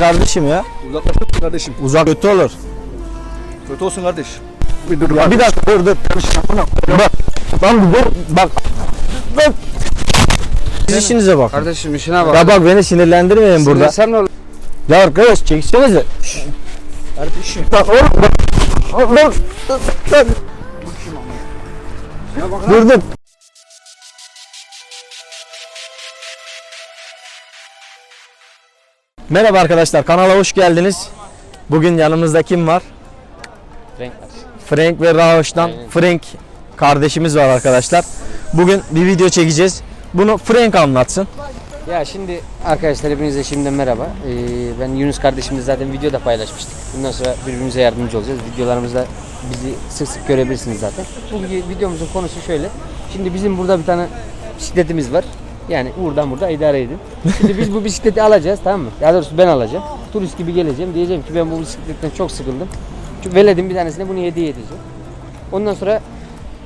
kardeşim ya. Uzaklaştık kardeşim. Uzak kötü olur. Kötü olsun kardeş. Bir dur. Ya bir dakika dur dur. Bak. Lan dur bak. Bak. Siz işinize bak. Kardeşim işine bak. Ya bak beni sinirlendirmeyin burada. Sen ne olur? Ya arkadaş çeksenize. Kardeşim. Bak oğlum bak. Dur. Dur. Dur. Dur Merhaba arkadaşlar kanala hoş geldiniz. Bugün yanımızda kim var? Renk Frank ve Rahoş'tan Aynen. Frank kardeşimiz var arkadaşlar. Bugün bir video çekeceğiz. Bunu Frank anlatsın. Ya şimdi arkadaşlar hepinize şimdiden merhaba. Ee, ben Yunus kardeşimle zaten videoda paylaşmıştık. Bundan sonra birbirimize yardımcı olacağız. Videolarımızda bizi sık sık görebilirsiniz zaten. Bugünkü videomuzun konusu şöyle. Şimdi bizim burada bir tane bisikletimiz var. Yani buradan burada idare edin. Şimdi biz bu bisikleti alacağız tamam mı? Daha doğrusu ben alacağım. Turist gibi geleceğim. Diyeceğim ki ben bu bisikletten çok sıkıldım. Çünkü veledim bir tanesine bunu hediye edeceğim. Ondan sonra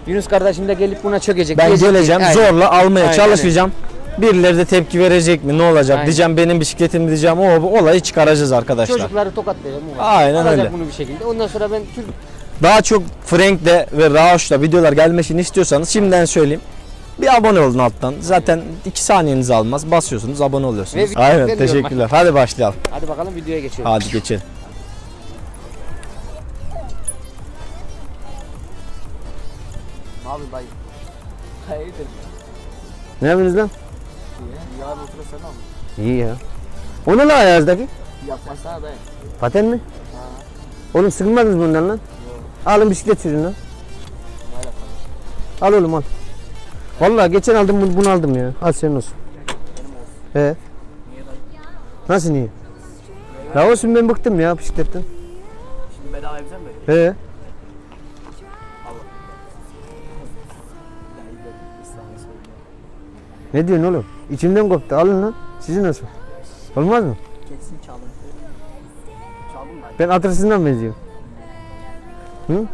Yunus kardeşim de gelip buna çökecek. Ben Diyecek geleceğim Aynen. zorla almaya Aynen, çalışacağım. Birileri de tepki verecek mi? Ne olacak? Aynen. Diyeceğim benim bisikletim diyeceğim. O bu olayı çıkaracağız arkadaşlar. Çocukları tokatlayacağım. Aynen Alacak öyle. bunu bir şekilde. Ondan sonra ben Türk Daha çok Frank'le ve Rahoş'la videolar gelmesini istiyorsanız şimdiden söyleyeyim. Bir abone olun alttan. Zaten 2 saniyenizi almaz. Basıyorsunuz, abone oluyorsunuz. Ve Aynen, veriyorum. teşekkürler. Hadi başlayalım. Hadi bakalım videoya geçelim. Hadi geçelim. Abi dayı. Hayırdır? Ne yapıyorsunuz lan? Ya abi oturasana mı? İyi ya. O ne lan ayağınızdaki? Yapmasana dayı. Paten mi? Oğlum sıkılmadınız bundan lan? Alın bisiklet sürün lan. Al oğlum al. Vallahi geçen aldım bunu, bunu aldım ya. Al senin olsun. He. Nasıl niye? Ya olsun ben bıktım ya bisikletten. Şimdi bedava yapacağım mı? He. Ne diyorsun oğlum? İçimden koptu. Alın lan. Sizin olsun. Olmaz mı? Kesin çalın. Çaldım ben. Ben atırsından benziyorum. Hı?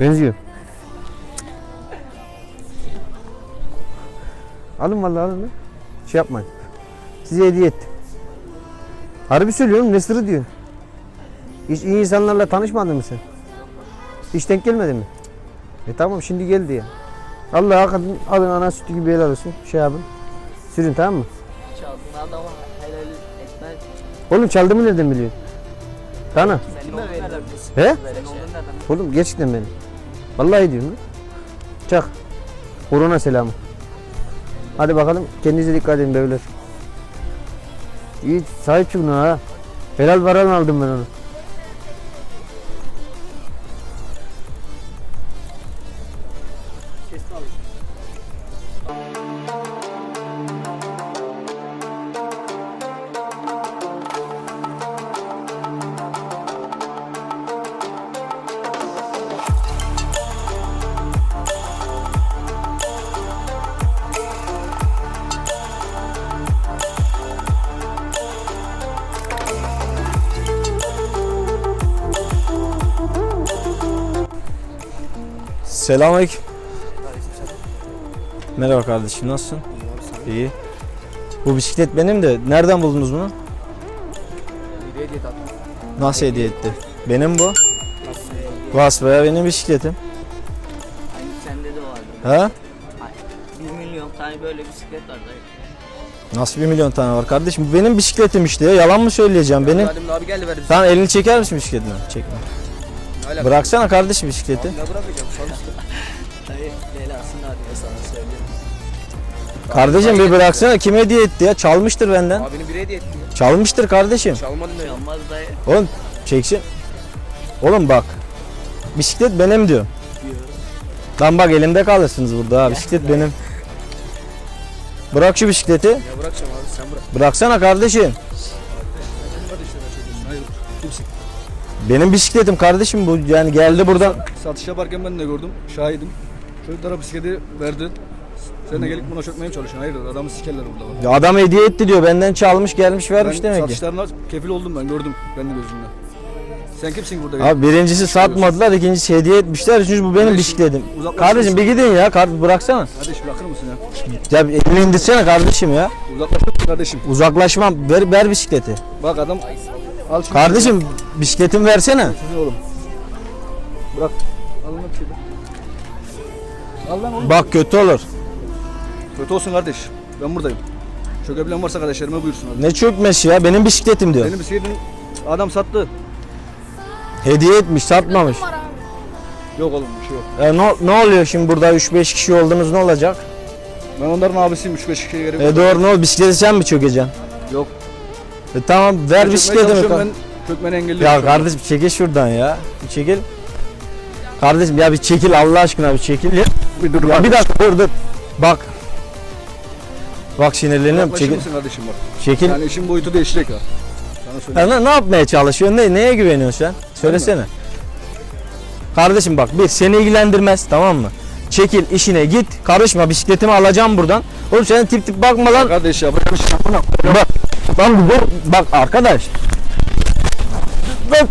Benziyor. Alın vallahi alın. Şey yapmayın. Size hediye ettim. Harbi söylüyorum ne sırrı diyorsun? Hiç iyi insanlarla tanışmadın mı sen? Hiç denk gelmedi mi? E tamam şimdi geldi ya. Allah hakikaten alın ana sütü gibi helal olsun. Şey yapın. Sürün tamam mı? Çaldın adama helal etmez. Oğlum çaldığımı nereden biliyorsun? Biliyorsun? He? Oğlum gerçekten benim. Vallahi diyorum. Çak. Korona selamı. Hadi bakalım kendinize dikkat edin beyler. İyi sahip çıkın ha. Helal varan aldım ben onu. Selamünaleyküm. Merhaba kardeşim nasılsın? İyi. Bu bisiklet benim de nereden buldunuz bunu? Bir hediye tatlım. Nasıl hediye etti? Benim bu. Hediye? Basbaya benim bisikletim. Aynı sende de vardı. Ha? Bir milyon tane böyle bisiklet var dayı. Nasıl bir milyon tane var kardeşim? Bu benim bisikletim işte ya. Yalan mı söyleyeceğim benim? Abi geldi verdi. Sen elini çeker misin bisikletine? Çekme. Ne alaka? Bıraksana kardeşim bisikleti. Ne bırakacağım? Dayı sana. Kardeşim bir bıraksana. Kim hediye etti ya? Çalmıştır benden. Abinin bir hediye etti. ya. Çalmıştır kardeşim. Çalmadım ben. Çalmaz dayı. Oğlum çeksin. Oğlum bak. Bisiklet benim diyor. Lan bak elimde kalırsınız burada ha. Bisiklet benim. Bırak şu bisikleti. Ya bırakacağım abi sen bırak. Bıraksana kardeşim. Benim bisikletim kardeşim bu. Yani geldi buradan. Satış yaparken ben de gördüm. Şahidim. Çocuklara bisikleti verdi. Sen de gelip buna çökmeye mi çalışıyorsun? Hayır adamı sikerler burada bak. Ya adam hediye etti diyor. Benden çalmış gelmiş vermiş ben demek ki. satışlarına kefil oldum ben gördüm. Ben de gözümle. Sen kimsin burada? Abi birincisi satmadılar, ikincisi hediye etmişler, üçüncüsü bu benim Kardeşim, bisikletim. uzaklaşır Kardeşim bir gidin ya, kar bıraksana. Kardeş bırakır mısın ya? Ya elini indirsene kardeşim ya. Uzaklaşır mısın kardeşim? Uzaklaşmam, ver, ver bisikleti. Bak adam al şunu. Kardeşim bisikletimi versene. Sizin oğlum. Bırak. Al lan bir şey. Al lan oğlum. Bak kötü olur. Kötü olsun kardeş. Ben buradayım. Çökebilen varsa kardeşlerime buyursun abi. Ne çökmesi ya, benim bisikletim diyor. Benim bisikletin adam sattı. Hediye etmiş, satmamış. Yok oğlum bir şey yok. E, ne, ne oluyor şimdi burada 3-5 kişi oldunuz ne olacak? Ben onların abisiyim 3-5 kişiye gerek E doğru ne oldu, bisikleti sen mi çökeceksin? Yok. E tamam ver Ben çalışıyorum, kar- Ben çökmeni engelliyorum. Ya kardeşim çekil şuradan ya. Bir çekil. Kardeşim ya bir çekil Allah aşkına bir çekil ya. Bir dur. Ya bir dakika dur dur. Bak. Bak sinirleniyorum. Çekil. kardeşim bak. Çekil. Yani işin boyutu değişecek ha. Ya ne, ne yapmaya çalışıyorsun? Ne, neye güveniyorsun sen? Söylesene. Kardeşim bak bir seni ilgilendirmez tamam mı? Çekil işine git. Karışma bisikletimi alacağım buradan. Oğlum sen tip tip bakma lan. Kardeş ya bırak işini. Bak. Lan dur. Bak arkadaş. Dur.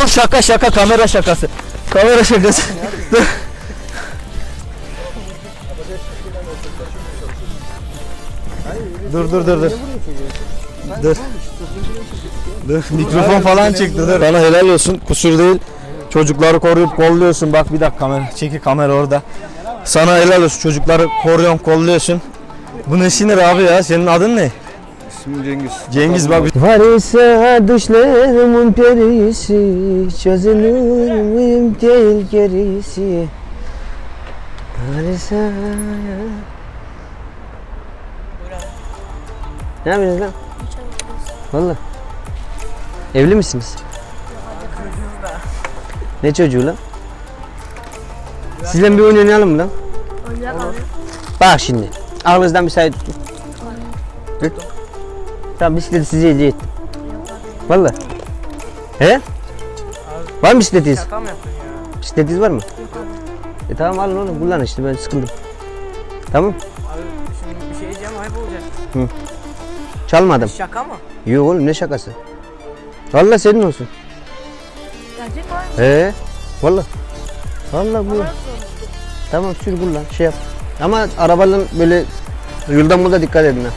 Dur şaka şaka kamera şakası. Kamera şakası. Dur. Dur dur dur dur. Dur. Dur mikrofon falan çıktı dur. Bana helal olsun kusur değil. Çocukları koruyup kolluyorsun. Bak bir dakika kamera. Çekil kamera orada. Sana helal olsun. Çocukları koruyorsun, kolluyorsun. Bu ne sinir abi ya? Senin adın ne? İsmim Cengiz. Cengiz bak. Var ise düşlerimin perisi Çözülür müyüm değil gerisi Var ise Ne yapıyorsunuz lan? Valla Evli misiniz? Ne çocuğu lan? Sizle bir oyun oynayalım mı lan? Bak şimdi. Ağzınızdan bir sayı tutun. Tut. Tamam bisikleti size hediye ettim. Valla. He? Var mı bisikletiniz? Şaka mı yapıyorsun ya? Bisikletiniz var mı? E tamam alın oğlum kullan işte ben sıkıldım. Tamam. Abi şimdi bir şey diyeceğim ayıp olacak. Çalmadım. Şaka mı? Yok oğlum ne şakası. Valla senin olsun. Gerçek var mı? He? Valla. Valla bu. Tamam sür kullan şey yap. Ama arabanın böyle yoldan burada dikkat edin ha.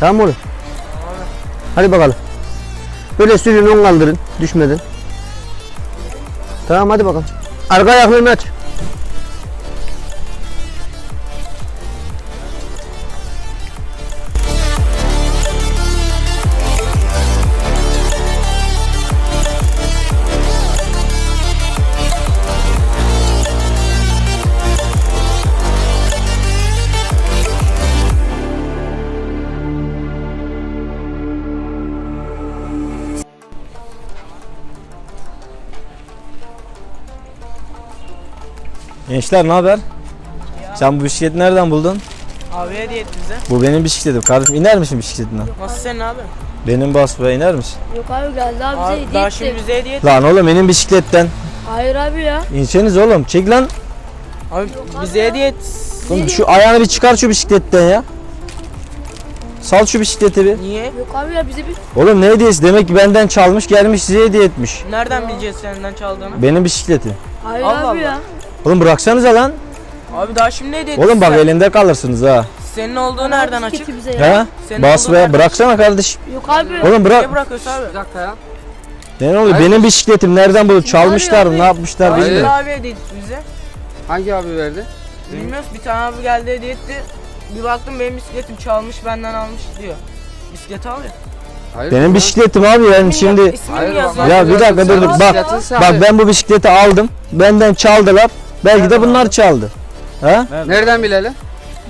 Tamam oğlum. Hadi bakalım. Böyle sürün ön kaldırın düşmeden. Tamam hadi bakalım. Arka ayaklarını aç. Gençler ne haber? Sen bu bisikleti nereden buldun? Abi hediye et bize. Bu benim bisikletim. Kardeşim iner misin bisikletinden? Nasıl senin abi? Benim basbaya iner misin? Yok abi geldi abi bize hediye daha etti. şimdi bize hediye et. Lan oğlum benim bisikletten. Hayır abi ya. İnseniz oğlum. Çek lan. Abi bize hediye et. Oğlum şu ayağını bir çıkar şu bisikletten ya. Sal şu bisikleti bir. Niye? Yok abi ya bize bir Oğlum ne hediyesi? Demek ki benden çalmış gelmiş size hediye etmiş. Nereden bileceğiz senden çaldığını? Benim bisikleti. Hayır Allah abi Allah. ya. Oğlum bıraksanıza lan. Abi daha şimdi hediye et. Oğlum bak bize. elinde kalırsınız ha. Senin olduğu nereden açık? Bize ya. Ha? Senin Bas be nereden bıraksana kardeşim. Yok abi. Oğlum Niye bırak. bırakıyorsun abi? Bir dakika ya. Ne oluyor? Benim bisikletim nereden buldu? Çalmışlar abi. ne yapmışlar Abi bilmiyorum. abi hediye etti bize. Hangi abi verdi? Bilmiyoruz bir tane abi geldi hediye etti. Bir baktım benim bisikletim çalmış benden almış diyor. Bisikleti al ya. Hayır. Benim bisikletim abi yani şimdi. İsmini Hayır, mi yazıyor? bak- Ya bir dakika dur dur bak. Bisikletin sahibi. Bak ben bu bisikleti aldım. Benden çaldılar. Belki de bunlar çaldı. Ha? Nereden bilelim?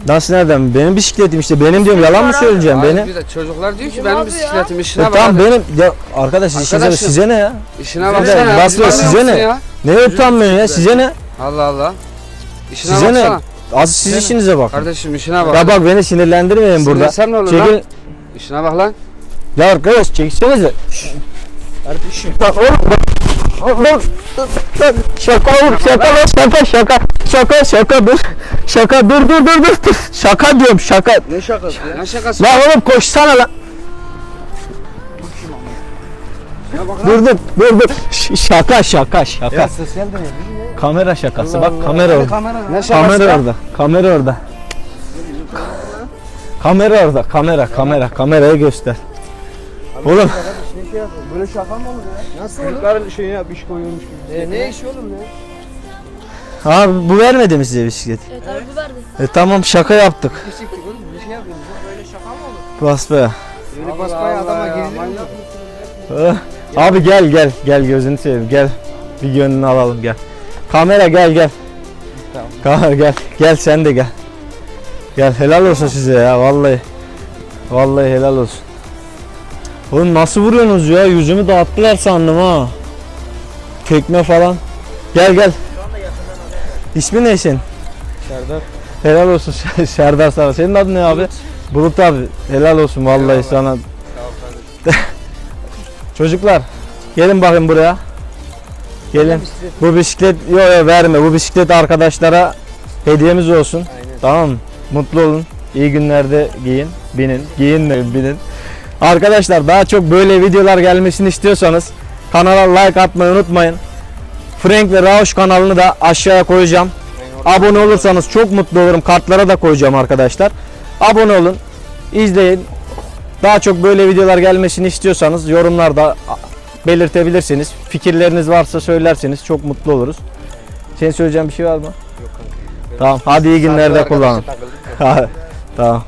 Nasıl nereden? Benim bisikletim işte. Benim diyorum yalan mı söyleyeceğim Hayır, benim? bir de çocuklar diyor ki benim abi bisikletim E işine bak. tamam hadi. benim ya arkadaş işinize Arkadaşım. size ne ya? İşine dakika, ya, basma, utanmıyor size ne? Neye utanmıyorsun ya? Size ne? Allah Allah. İşine Size ne? baksana. Az siz işinize bak. Kardeşim işine bak. Ya bak beni sinirlendirmeyin burada. Sinirlensem ne olur Çekil. lan? İşine bak lan. Ya arkadaş çeksenize. Kardeşim. Bak oğlum bak. Şaka oğlum şaka lan şaka şaka. Şaka şaka dur. Şaka dur dur dur dur. Şaka diyorum şaka. Ne şakası ya? Ne şakası? Lan oğlum koşsana lan. Dur dur dur dur. Şaka şaka şaka. Ya sosyal deney. Kamera şakası. Allah Bak Allah. kamera orada. Kamera. Kamera orada. Kamera orada. Kamera orada. Kamera kamera. Kameraya göster. Oğlum Böyle şaka mı olur ya? Nasıl olur? Çocukların şeyine yapmış koyuyormuş gibi. E, ne iş oğlum ya? abi bu vermedi mi size bisiklet? Evet abi bu verdi. E tamam şaka yaptık. Bir şey yapıyoruz. Böyle şaka mı olur? Basbaya. Öyle basmaya adama girilir mi? Eh, Abi gel gel gel gözünü seveyim gel. Bir gönlünü alalım gel. Kamera gel gel. Kamera gel. Gel sen de gel. Gel helal olsun size ya vallahi. Vallahi helal olsun. Oğlum nasıl vuruyorsunuz ya? Yüzümü dağıttılar sandım ha. Tekme falan. Gel gel. İsmin ne senin? Serdar. Helal olsun Serdar sana. Senin adın ne abi? Bulut abi. Helal olsun vallahi sana. Çocuklar gelin bakın buraya. Gelin. Bu bisiklet yok yok verme. Bu bisiklet arkadaşlara hediyemiz olsun. Tamam mı? Mutlu olun. İyi günlerde giyin, binin. Giyin binin. Arkadaşlar daha çok böyle videolar gelmesini istiyorsanız kanala like atmayı unutmayın. Frank ve Rauş kanalını da aşağıya koyacağım. Abone olursanız çok mutlu olurum. Kartlara da koyacağım arkadaşlar. Abone olun. izleyin. Daha çok böyle videolar gelmesini istiyorsanız yorumlarda belirtebilirsiniz. Fikirleriniz varsa söylerseniz çok mutlu oluruz. Senin söyleyeceğin bir şey var mı? Yok Tamam. Hadi iyi günlerde kullanın. tamam.